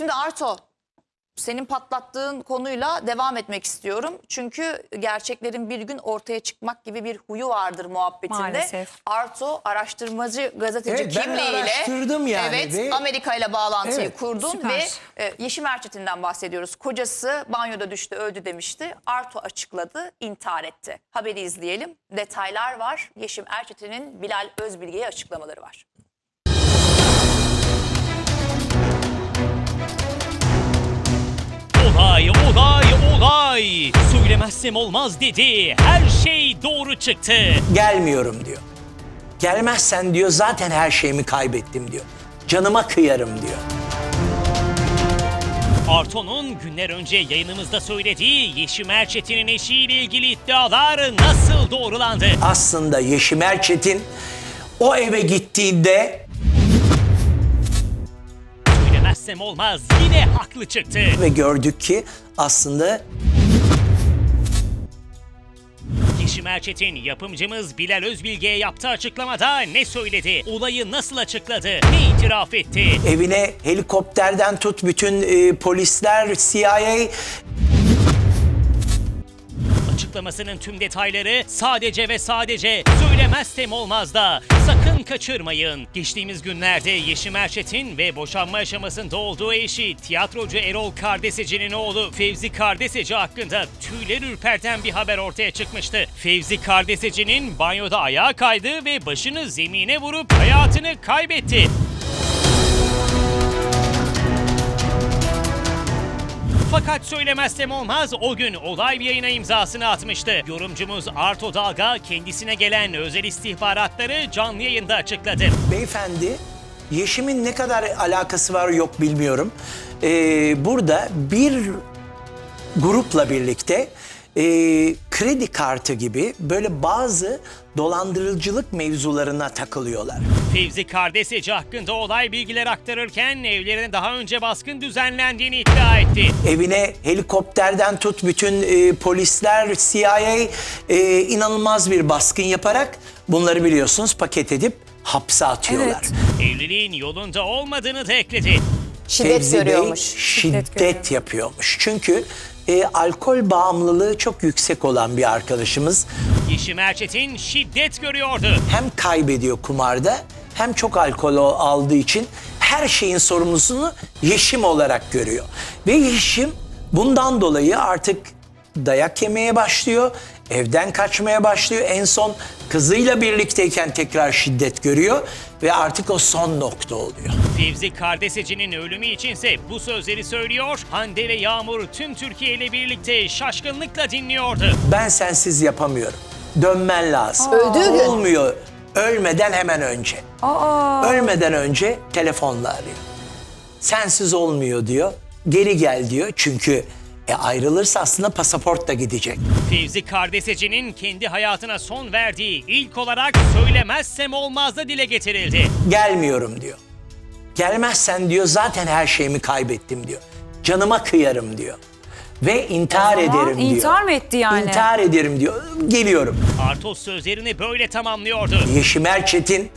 Şimdi Arto senin patlattığın konuyla devam etmek istiyorum. Çünkü gerçeklerin bir gün ortaya çıkmak gibi bir huyu vardır muhabbetinde. Maalesef. Arto araştırmacı gazeteci Evet, kimliğiyle araştırdım yani evet, ve- Amerika ile bağlantıyı Evet, kurdun süper. ve e, Yeşim Erçetin'den bahsediyoruz. Kocası banyoda düştü öldü demişti. Arto açıkladı intihar etti. Haberi izleyelim. Detaylar var. Yeşim Erçetin'in Bilal Özbilge'ye açıklamaları var. Olay, olay, olay. Söylemezsem olmaz dedi. Her şey doğru çıktı. Gelmiyorum diyor. Gelmezsen diyor zaten her şeyimi kaybettim diyor. Canıma kıyarım diyor. Arto'nun günler önce yayınımızda söylediği Yeşim Erçetin'in eşiyle ilgili iddialar nasıl doğrulandı? Aslında Yeşim Erçetin o eve gittiğinde Söylemezsem olmaz yine haklı çıktı. ve gördük ki aslında Yeşim Erçetin yapımcımız Bilal Özbilge'ye yaptığı açıklamada ne söyledi? Olayı nasıl açıkladı? Ne itiraf etti? evine helikopterden tut bütün e, polisler, CIA Açıklamasının tüm detayları sadece ve sadece söylemezsem olmaz da sakın kaçırmayın. Geçtiğimiz günlerde Yeşim Erçetin ve boşanma aşamasında olduğu eşi tiyatrocu Erol Kardeseci'nin oğlu Fevzi Kardeseci hakkında tüyler ürperten bir haber ortaya çıkmıştı. Fevzi Kardeseci'nin banyoda ayağa kaydı ve başını zemine vurup hayatını kaybetti. Fakat söylemezsem olmaz o gün olay bir yayına imzasını atmıştı. Yorumcumuz Arto Dalga kendisine gelen özel istihbaratları canlı yayında açıkladı. beyefendi Yeşim'in ne kadar alakası var yok bilmiyorum. Ee, burada bir grupla birlikte e, kredi kartı gibi böyle bazı dolandırıcılık mevzularına takılıyorlar. Fevzi Kardeseci hakkında olay bilgiler aktarırken evlerine daha önce baskın düzenlendiğini iddia etti. Evine helikopterden tut bütün e, polisler, CIA e, inanılmaz bir baskın yaparak bunları biliyorsunuz paket edip hapse atıyorlar. Evet. Evliliğin yolunda olmadığını da ekledi. Şiddet Fevzi Bey görüyormuş. şiddet, görüyor. yapıyormuş. Çünkü e, alkol bağımlılığı çok yüksek olan bir arkadaşımız. Yeşim Erçetin şiddet görüyordu. Hem kaybediyor kumarda hem çok alkol aldığı için her şeyin sorumlusunu Yeşim olarak görüyor. Ve Yeşim bundan dolayı artık dayak yemeye başlıyor. Evden kaçmaya başlıyor. En son kızıyla birlikteyken tekrar şiddet görüyor ve artık o son nokta oluyor. Fevzi Kardeseci'nin ölümü içinse bu sözleri söylüyor. Hande ve Yağmur tüm Türkiye ile birlikte şaşkınlıkla dinliyordu. Ben sensiz yapamıyorum. Dönmen lazım. Öldüğü gün. Olmuyor. Ölmeden hemen önce. Aa, Ölmeden önce telefonla arıyor. Sensiz olmuyor diyor. Geri gel diyor. Çünkü e, ayrılırsa aslında pasaport da gidecek. Fevzi Kardeseci'nin kendi hayatına son verdiği ilk olarak söylemezsem olmaz da dile getirildi. Gelmiyorum diyor. Gelmezsen diyor zaten her şeyimi kaybettim diyor. Canıma kıyarım diyor. Ve intihar O zaman ederim diyor. intihar mı etti yani? İntihar ederim diyor. Geliyorum. Artos sözlerini böyle tamamlıyordu. Yeşim Erçetin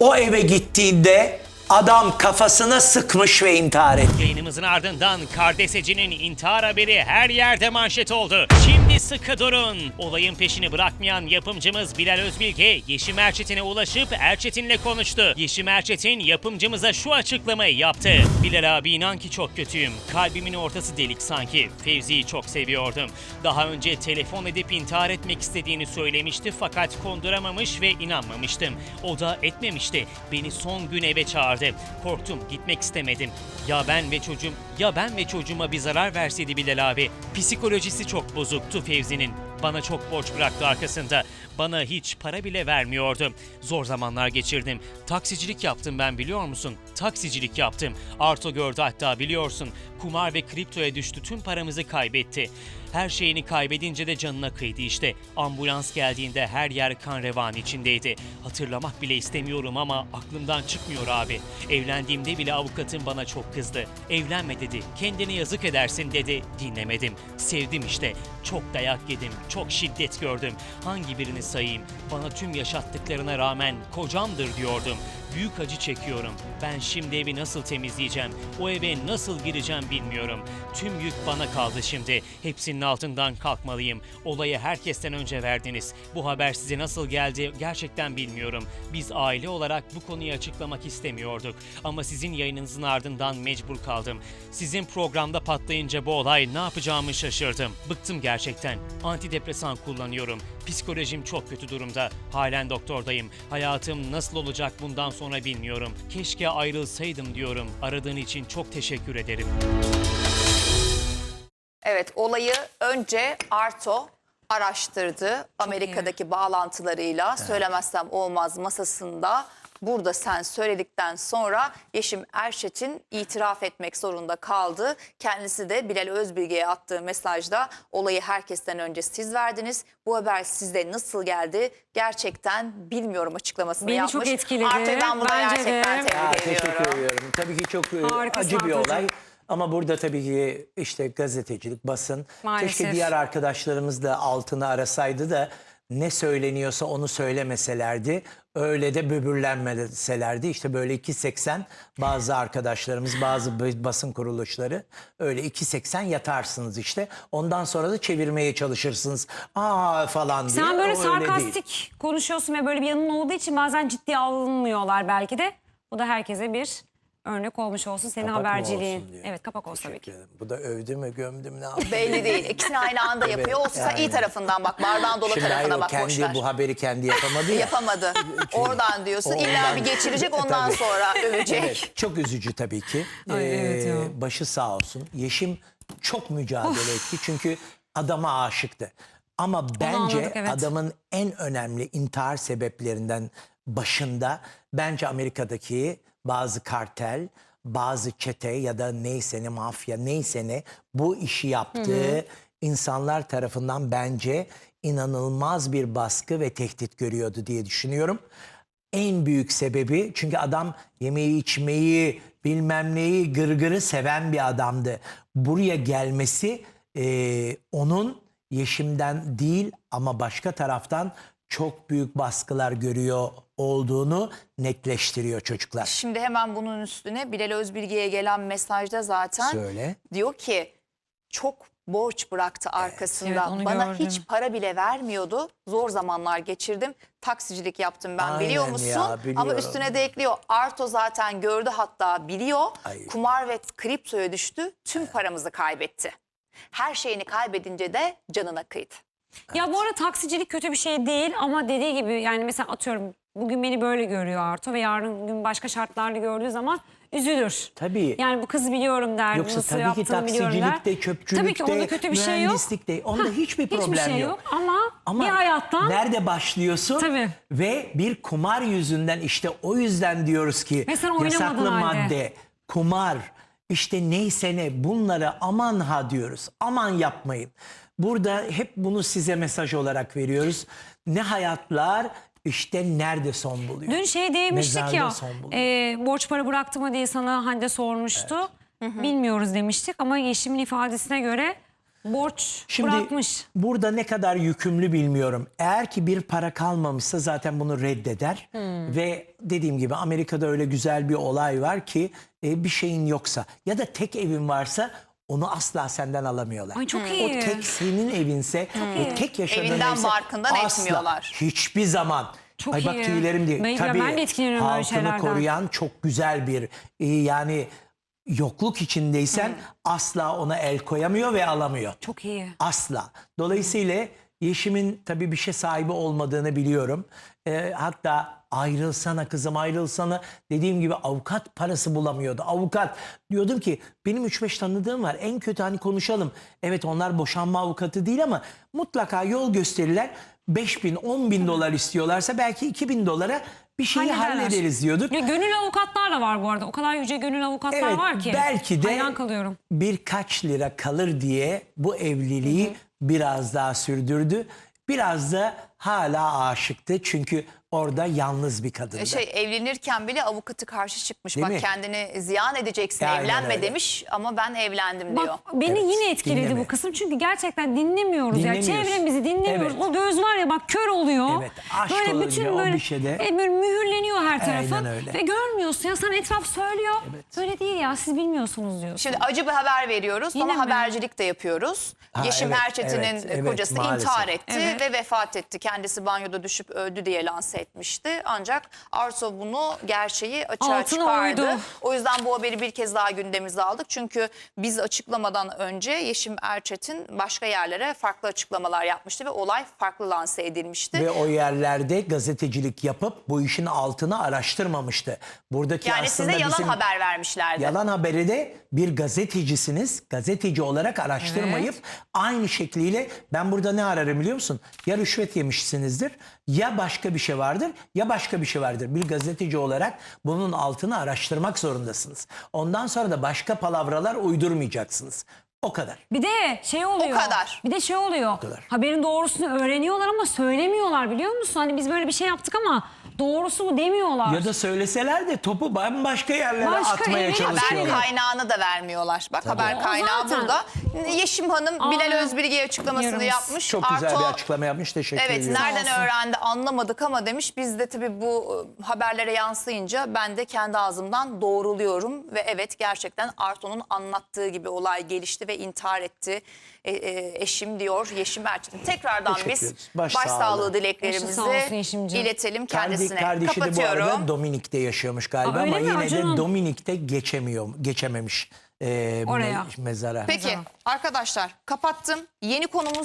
o eve gittiğinde adam kafasına sıkmış ve intihar etti. Yayınımızın ardından Kardeseci'nin intihar haberi her yerde manşet oldu. Şimdi sıkı durun. Olayın peşini bırakmayan yapımcımız Bilal Özbilge, Yeşim Erçetin'e ulaşıp Erçetin'le konuştu. Yeşim Erçetin yapımcımıza şu açıklamayı yaptı. Bilal abi inan ki çok kötüyüm. Kalbimin ortası delik sanki. Fevzi'yi çok seviyordum. Daha önce telefon edip intihar etmek istediğini söylemişti fakat konduramamış ve inanmamıştım. O da etmemişti. Beni son gün eve çağırdı. Korktum, gitmek istemedim. Ya ben ve çocuğum, ya ben ve çocuğuma bir zarar verseydi Bilal abi. Psikolojisi çok bozuktu Fevzi'nin. Bana çok borç bıraktı arkasında. Bana hiç para bile vermiyordu. Zor zamanlar geçirdim. Taksicilik yaptım ben biliyor musun? Taksicilik yaptım. Arto gördü hatta biliyorsun. Kumar ve kriptoya düştü tüm paramızı kaybetti. Her şeyini kaybedince de canına kıydı işte. Ambulans geldiğinde her yer kan revan içindeydi. Hatırlamak bile istemiyorum ama aklımdan çıkmıyor abi. Evlendiğimde bile avukatım bana çok kızdı. Evlenme dedi. Kendine yazık edersin dedi. Dinlemedim. Sevdim işte. Çok dayak yedim. Çok şiddet gördüm. Hangi birini sayayım? Bana tüm yaşattıklarına rağmen kocamdır diyordum. Büyük acı çekiyorum. Ben şimdi evi nasıl temizleyeceğim? O eve nasıl gireceğim bilmiyorum. Tüm yük bana kaldı şimdi. Hepsinin altından kalkmalıyım. Olayı herkesten önce verdiniz. Bu haber size nasıl geldi gerçekten bilmiyorum. Biz aile olarak bu konuyu açıklamak istemiyorduk. Ama sizin yayınınızın ardından mecbur kaldım. Sizin programda patlayınca bu olay ne yapacağımı şaşırdım. Bıktım gerçekten. Antidepresan kullanıyorum. Psikolojim çok kötü durumda. Halen doktordayım. Hayatım nasıl olacak bundan sonra bilmiyorum. Keşke ayrılsaydım diyorum. Aradığın için çok teşekkür ederim. Evet olayı önce Arto araştırdı. Amerika'daki bağlantılarıyla söylemezsem olmaz masasında. Burada sen söyledikten sonra Yeşim Erşet'in itiraf etmek zorunda kaldı. Kendisi de Bilal Özbilge'ye attığı mesajda olayı herkesten önce siz verdiniz. Bu haber size nasıl geldi gerçekten bilmiyorum açıklamasını Beni yapmış. çok etkiledi. Ben buna Bence gerçekten de. tebrik Ya, ediyorum. teşekkür ediyorum. Tabii ki çok e, Harikasın acı bir olay. Ama burada tabii ki işte gazetecilik, basın. Maalesef. Keşke diğer arkadaşlarımız da altını arasaydı da ne söyleniyorsa onu söylemeselerdi. Öyle de böbürlenmeselerdi. İşte böyle 2.80 bazı arkadaşlarımız, bazı basın kuruluşları öyle 2.80 yatarsınız işte. Ondan sonra da çevirmeye çalışırsınız. Aa falan diye. Sen böyle O sarkastik konuşuyorsun ve böyle bir yanın olduğu için bazen ciddiye alınmıyorlar belki de. Bu da herkese bir örnek olmuş olsun senin Kapak haberciliğin. olsun. Evet kapak olsun tabii ki. Bu da övdü mü gömdü mü ne yaptı? Belli değil. İkisini aynı anda yapıyor. Olsa sen iyi tarafından bak. Bardağın dolu Şimdi hayır, tarafına o bak. kendi boşver. bu haberi kendi yapamadı ya. Yapamadı. Oradan diyorsun. O İlla ondan- bir geçirecek ondan sonra övecek. Evet, çok üzücü tabii ki. Ay, Ee, evet ya. Başı sağ olsun. Yeşim çok mücadele etti çünkü adama aşıktı. Ama bence anladık, evet. adamın en önemli intihar sebeplerinden başında bence Amerika'daki bazı kartel, bazı çete ya da neyse ne mafya neyse ne bu işi yaptığı insanlar tarafından bence inanılmaz bir baskı ve tehdit görüyordu diye düşünüyorum. En büyük sebebi çünkü adam yemeği içmeyi bilmem neyi gırgırı seven bir adamdı. Buraya gelmesi e, onun Yeşim'den değil ama başka taraftan çok büyük baskılar görüyor olduğunu netleştiriyor çocuklar. Şimdi hemen bunun üstüne Bilal Özbilge'ye gelen mesajda zaten Söyle. diyor ki çok borç bıraktı arkasında. Evet, Bana gördüm. hiç para bile vermiyordu. Zor zamanlar geçirdim. Taksicilik yaptım ben Aynen biliyor ya, musun? Ama biliyorum. üstüne de ekliyor. Arto zaten gördü hatta biliyor. Ay. Kumar ve kriptoya düştü. Tüm paramızı kaybetti. Her şeyini kaybedince de canına kıydı. Ya bu arada taksicilik kötü bir şey değil ama dediği gibi yani mesela atıyorum bugün beni böyle görüyor Arto ve yarın gün başka şartlarla gördüğü zaman üzülür. Tabii. Yani bu kızı biliyorum der. Yoksa nasıl tabii ki yaptığını biliyorum der. taksicilikte, çöpçülükte, Tabii ki onda kötü bir şey yok. mühendislikte onda hiçbir problem Hiçbir şey yok. yok ama, Ama bir hayattan nerede başlıyorsun? Tabii. Ve bir kumar yüzünden işte o yüzden diyoruz ki Ve sen oynamadın yasaklı halde. madde, kumar, işte neyse ne bunları aman ha diyoruz. Aman yapmayın. Burada hep bunu size mesaj olarak veriyoruz. Ne hayatlar işte nerede son buluyor? Dün şey demiştik Mezarda ya e, borç para bıraktı mı diye sana Hande sormuştu. Bilmiyoruz demiştik ama Yeşim'in ifadesine göre borç Şimdi bırakmış. burada ne kadar yükümlü bilmiyorum. Eğer ki bir para kalmamışsa zaten bunu reddeder. Hmm. Ve dediğim gibi Amerika'da öyle güzel bir olay var ki e, bir şeyin yoksa ya da tek evin varsa onu asla senden alamıyorlar. Ay çok O iyi. tek senin evinse, o tek yaşadığın Evinden, evse barkından asla, etmiyorlar. Hiçbir zaman. Çok Ay bak iyi. tüylerim diye. Ben- Tabii ben de etkileniyorum böyle halkını şeylerden. koruyan çok güzel bir e, yani yokluk içindeysen asla ona el koyamıyor ve alamıyor. Çok iyi. Asla. Dolayısıyla Yeşim'in tabii bir şey sahibi olmadığını biliyorum. Ee, hatta ayrılsana kızım ayrılsana dediğim gibi avukat parası bulamıyordu. Avukat diyordum ki benim 3-5 tanıdığım var en kötü hani konuşalım. Evet onlar boşanma avukatı değil ama mutlaka yol gösterirler. 5 bin 10 bin dolar istiyorlarsa belki 2 bin dolara bir şeyi Hallederler. hallederiz diyorduk. Ya gönül avukatlar da var bu arada. O kadar yüce gönül avukatlar Evet var ki. belki de Hayran kalıyorum. birkaç lira kalır diye bu evliliği biraz daha sürdürdü. Biraz da hala aşıktı. Çünkü orada yalnız bir kadındı. Şey evlenirken bile avukatı karşı çıkmış. Değil Bak mi? kendini ziyan edeceksin Aynen evlenme öyle. demiş ama ben evlendim diyor. Bak beni Evet, yine etkiledi dinleme. bu kısım çünkü gerçekten dinlemiyoruz ya. Dinlemiyoruz. Çevremizi dinlemiyoruz. Evet. O göz var ya bak kör oluyor. Evet, aşk böyle olunca bütün o böyle, bir şeyde- e, böyle mühürleniyor her tarafı. Aynen öyle. Ve görmüyorsun ya sana etraf söylüyor. Evet. Böyle değil ya siz bilmiyorsunuz diyorsun. Şimdi acı bir haber veriyoruz Yine ama mi? habercilik de yapıyoruz. Ha, Yeşim evet, Erçetin'in evet, evet, kocası maalesef. intihar etti Evet. ve vefat etti. Kendisi banyoda düşüp öldü diye lanse etmişti. Ancak Arso bunu gerçeği açığa Altına çıkardı. uydu. O yüzden bu haberi bir kez daha gündemimize aldık. Çünkü biz açıklamadan önce Yeşim Erçetin başka yerlere farklı açıklamalar yapmıştı ve olay farklı lanse edilmişti. Ve o yerlerde gazetecilik yapıp bu işin altını araştırmamıştı. Buradaki yani aslında size yalan bizim haber vermişlerdi. yalan haberi de bir gazetecisiniz. Gazeteci olarak araştırmayıp aynı şekliyle ben burada ne ararım biliyor musun? Ya rüşvet yemişsinizdir ya başka bir şey vardır ya başka bir şey vardır. Bir gazeteci olarak bunun altını araştırmak zorundasınız. Ondan sonra da başka palavralar uydurmayacaksınız. O kadar. Bir de şey oluyor. kadar. Bir de şey oluyor. kadar. Haberin doğrusunu öğreniyorlar ama söylemiyorlar biliyor musun? Hani biz böyle bir şey yaptık ama doğrusu bu demiyorlar. Ya da söyleseler de topu bambaşka yerlere Başka atmaya evet, Haber çalışıyorlar. kaynağını da vermiyorlar. Bak haber O kaynağı zaten. burada. Yeşim Hanım Bilal Aynen. Özbilge'ye açıklamasını Yarımız. yapmış. Çok güzel Arto- bir açıklama yapmış. Teşekkür Evet ediyorum. nereden öğrendi anlamadık ama demiş biz de tabii bu e, haberlere yansıyınca ben de kendi ağzımdan doğruluyorum ve evet gerçekten Arto'nun anlattığı gibi olay gelişti ve intihar etti E, e, eşim diyor Yeşim Erçetin. Tekrardan Teşekkür biz ederiz. Baş başsağlığı sağlığı. dileklerimizi Başı sağ olsun Yeşimciğim. iletelim Kendi kendisine. Kardeşi de bu arada Dominik'te yaşıyormuş galiba Aa, öyle ama mi? yine de Dominik'te geçemiyor, geçememiş e, Oraya. me- mezara. Peki arkadaşlar kapattım. Yeni konumuz